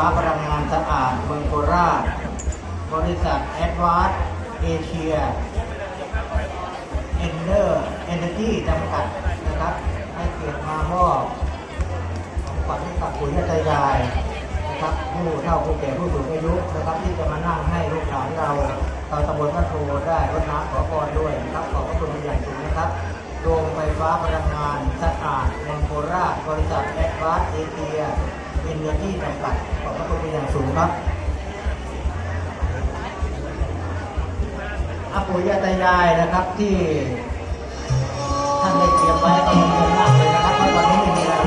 ฟ้าพลังงานสะอาดเมืองโคราช บริษัทแอดวานซ์เอเชียเอนเดอร์เอเนจีจำกัดนะครับให้เกียรติมามอบของขวัญให้กับปู่ย่าตายายนะครับผู้เฒ่าผู้แก่ผู้สูงอายุนะครับที่จะมานั่งให้ลูกหลานเราชาวตำบลบ้าโพได้รดน้ำขอพรด้วยนะครับขอบพระคุณเป็นอย่างสูงนะครับโรงไฟฟ้าพลังงานสะอาดเมืองโคราชบริษัทแอดวานซ์เอเชีย เอนเดอร์จีจำกัดขอบพระคุณเป็นอย่างสูงครับอาปุยาตายายนะครับที่ท่านได้เตรียมไว้ก็ขอบคุณมากเลยนะครับเพราะวันนี้ไม่มีราย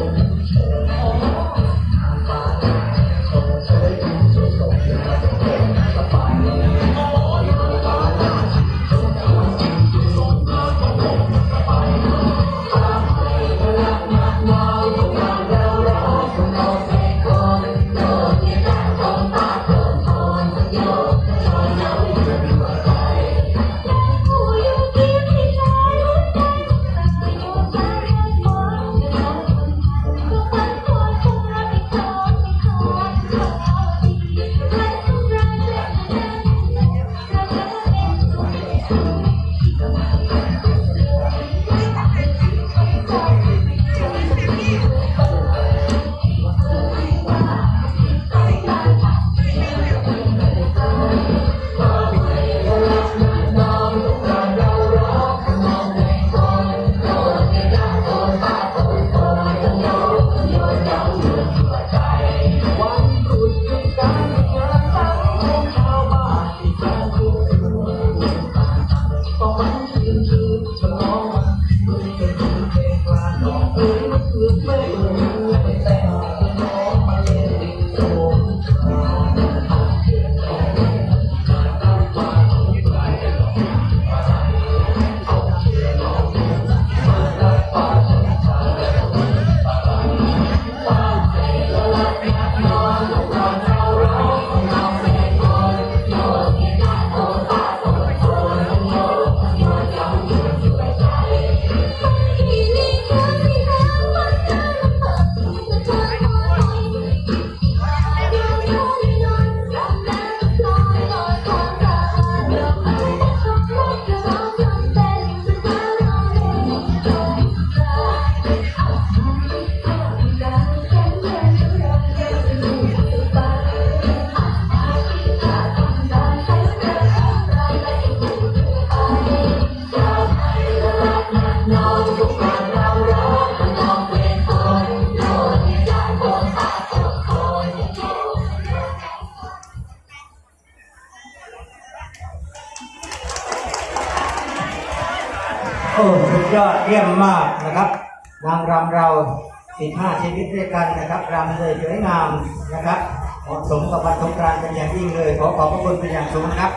Oh. โอ้สุดยอดเยี่ยมมากนะครับนางรำเราสิบห้าชีวิตด้วยกันนะครับรำเลยสวยงามนะครับเหมาะสมกับวันสงกรานต์เป็นอย่างยิ่งเลย ขอขอบพระคุณเป็นอย่างสูงครับ